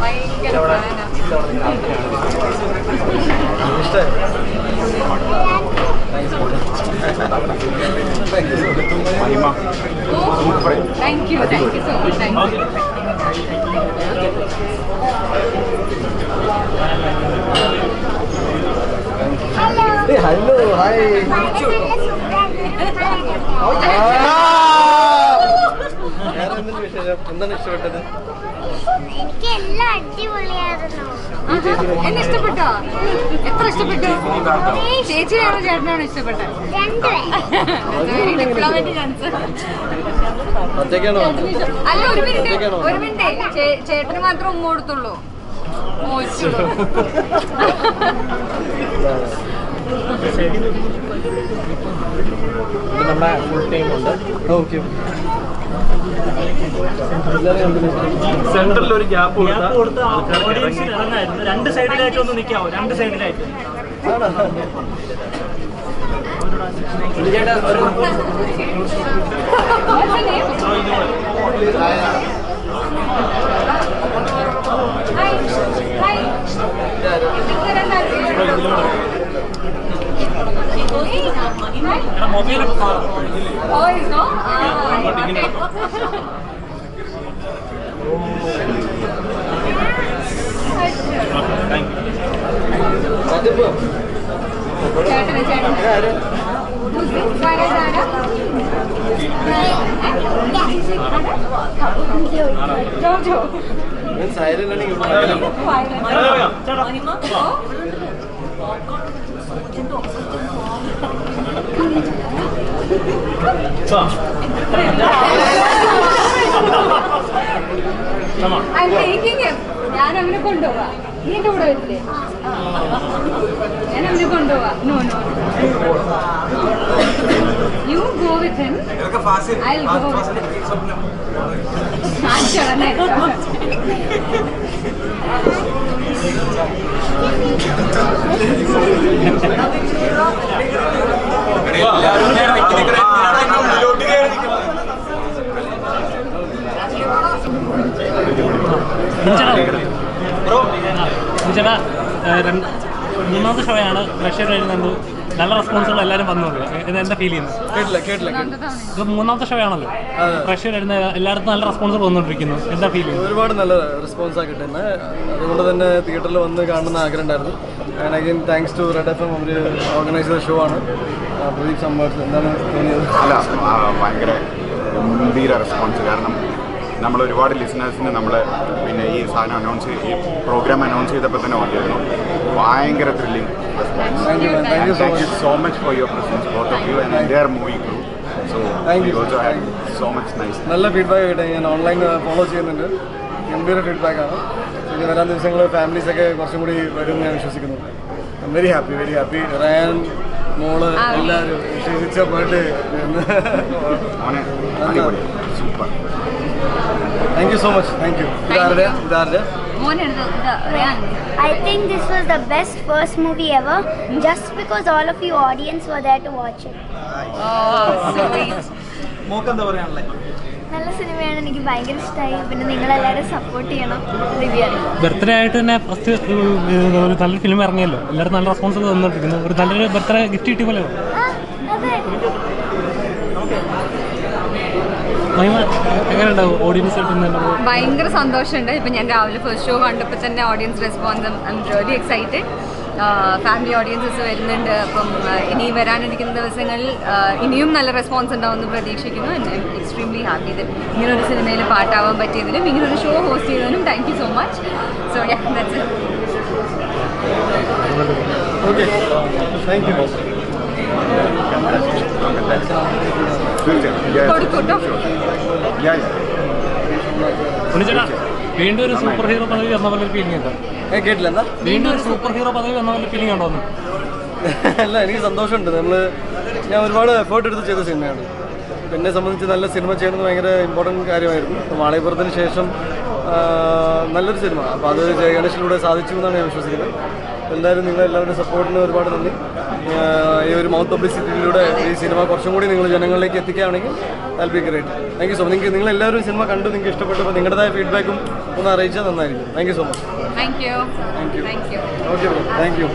ഭയങ്കര ഫാനാ thank you thank you so much thank you hello hi എന്താണ് ഇഷ്ടപ്പെട്ടത്? എനിക്ക് എല്ലാം അടിപൊളിയായിരുന്നു എന്നെ ഇഷ്ടപ്പെട്ടോ? എത്ര ഇഷ്ടപ്പെട്ടു? ചേച്ചിയാണോ ചേട്ടനാണോ ഇഷ്ടപ്പെട്ടത് അല്ല ഒരു മിനിറ്റ്. ഒരു മിനിറ്റ്. ചേട്ടന് മാത്രം ഉമ്മ കൊടുത്തുള്ളൂ. മോശുള്ളൂ നമ്മുടെ ഫുൾ ടൈം ഉണ്ട്. ഓക്കെ. സെന്ററിൽ ഒരു ഗ്യാപ്പ് ഗ്യാപ്പ് കൊടുത്ത് ഓഡിയൻസിന് ഇറങ്ങായിരുന്നു. രണ്ട് സൈഡിലായിട്ട് ഒന്ന് നിൽക്കാവോ രണ്ട് സൈഡിലായിട്ട്. Mobile Boys, no? Ah, okay. ചേട്ടന് ചേട്ടന് വരദാന Jojo silent I'm taking him. ഞാൻ അവനെ കൊണ്ടുപോവാ. നീ എന്റെ കൂടെ വരില്ലേ? ഞാൻ അവനെ കൊണ്ടുപോവാ. No no you go with him I go ചേട്ടാ മൂന്നാമത്തെ ഷോയാണ് റഷ്യ വരുന്നുണ്ട് നല്ല റെസ്പോൺസുകൾ എല്ലാവരും വന്നു ഇത് എന്താ ഫീൽ ചെയ്യുന്നത്? കേട്ടില്ല കേട്ടില്ല ഇത് മൂന്നാമത്തെ ഷോ ആണല്ലോ റഷ്യ വരുന്ന എല്ലായിടത്തും നല്ല റെസ്പോൺസുകൾ വന്നുകൊണ്ടിരിക്കുന്നു. എന്താ ഫീൽ ചെയ്യുന്നത്? ഒരുപാട് നല്ല റെസ്പോൺസ് ആക്കി തന്നെ അതുകൊണ്ട് തന്നെ തിയേറ്ററിൽ വന്ന് കാണുന്ന ആഗ്രഹം ഉണ്ടായിരുന്നു and again thanks to red F M our organise ചെയ്ത ഷോ ആണ്. പ്രദീപ് സമ്പാദ് എന്താണ് തോന്നിയത്? അല്ല ഭയങ്കര ഗംഭീര റെസ്പോൺസ് കാരണം നമ്മൾ ഒരുപാട് ലിസണേഴ്സിന് നമ്മൾ പിന്നെ ഈ സാധനം അനൗൺസ് ഈ പ്രോഗ്രാം അനൗൺസ് ചെയ്തപ്പോൾ തന്നെ വന്നിരുന്നു. ഭയങ്കര thrilling thank you so much for your presence both of you and entire movie group so thank you so have so much nice നല്ല ഫീഡ്ബാക്ക് ആയിട്ട് ഞാൻ ഓൺലൈൻ ഫോളോ ചെയ്യുന്നുണ്ട്. ഗംഭീര ഫീഡ്ബാക്ക് ആണ്. ഇനി വരാൻ ദിവസങ്ങൾ ഫാമിലീസൊക്കെ കുറച്ചും കൂടി വരും ഞാൻ വിശ്വസിക്കുന്നു. Very happy very happy Ryan മോൾ എല്ലാവരും അവനെ അടിപൊളി super thank you so much thank you ഇതാരുടെ ഇതാരുടെ I think this was the best first movie ever just because all of you audience were there to watch it. മോക്കെന്താ പറയാനുള്ളത് നല്ല സിനിമയാണ് എനിക്ക് ഭയങ്കര ഇഷ്ടമായി പിന്നെ നിങ്ങളെല്ലാവരും സപ്പോർട്ട് ചെയ്യണം റിവ്യൂ ബർത്ത്ഡേ ആയിട്ട് തന്നെ ഫസ്റ്റ് ഒരു നല്ലൊരു ഫിലിം ഇറങ്ങിയല്ലോ. എല്ലാവരും നല്ല റെസ്പോൺസ് തന്നിട്ടിരിക്കുന്നു ഒരു നല്ലൊരു ബർത്ത്ഡേ ഗിഫ്റ്റ് കിട്ടിയ പോലെ ഭയങ്കര സന്തോഷമുണ്ട്. ഇപ്പം ഞാൻ രാവിലെ ഫസ്റ്റ് ഷോ കണ്ടപ്പോൾ തന്നെ audience response I'm really excited family audiences വരുന്നുണ്ട്. അപ്പം ഇനി വരാനിരിക്കുന്ന ദിവസങ്ങളിൽ ഇനിയും നല്ല റെസ്പോൺസ് ഉണ്ടാവും എന്ന് പ്രതീക്ഷിക്കുന്നു. എക്സ്ട്രീംലി ഹാപ്പി ഇത് ഇങ്ങനൊരു സിനിമയിൽ പാട്ടാവാൻ പറ്റിയതിലും ഇങ്ങനൊരു show host ചെയ്തതിനും thank you so much so yeah that's okay thank you തീർച്ചയായും കൊടുക്കൂ കേട്ടോ. Yeah, yeah. ഉണ്ണിച്ചേട്ടാ വീണ്ടും ഒരു സൂപ്പർ ഹീറോ പദവി വന്ന പോലെ ഫീലിംഗ് ഉണ്ടോ കേട്ടില്ല എന്താ വീണ്ടും ഒരു സൂപ്പർ ഹീറോ പദവി വന്ന പോലെ ഫീലിംഗ് ഉണ്ടോ അല്ല എനിക്ക് സന്തോഷമുണ്ട്. നമ്മൾ ഞാൻ ഒരുപാട് എഫേർട്ട് എടുത്ത് ചെയ്ത സിനിമയാണ്. എന്നെ സംബന്ധിച്ച് നല്ല സിനിമ ചെയ്യുന്നത് ഭയങ്കര ഇമ്പോർട്ടന്റ് കാര്യമായിരുന്നു. അപ്പോൾ വാളയപുരത്തിന് ശേഷം നല്ലൊരു സിനിമ. അപ്പോൾ അത് ജയഗണേഷിലൂടെ സാധിച്ചു എന്നാണ് ഞാൻ വിശ്വസിക്കുന്നത്. എന്തായാലും നിങ്ങളെല്ലാവരുടെ സപ്പോർട്ടിന് ഒരുപാട് നന്ദി. ഈ ഒരു മൗത്ത് പബ്ലിസിറ്റിയിലൂടെ ഈ സിനിമ കുറച്ചും കൂടി നിങ്ങൾ ജനങ്ങളിലേക്ക് എത്തിക്കുകയാണെങ്കിൽ that'll be great thank you so നിങ്ങൾക്ക് നിങ്ങൾ എല്ലാവരും സിനിമ കണ്ടു നിങ്ങൾക്ക് ഇഷ്ടപ്പെട്ടപ്പോൾ നിങ്ങളുടേതായ ഫീഡ്ബാക്കും ഒന്ന് അറിയിച്ചാൽ നന്നായിരിക്കും. Thank you so much thank you. Thank you okay thank you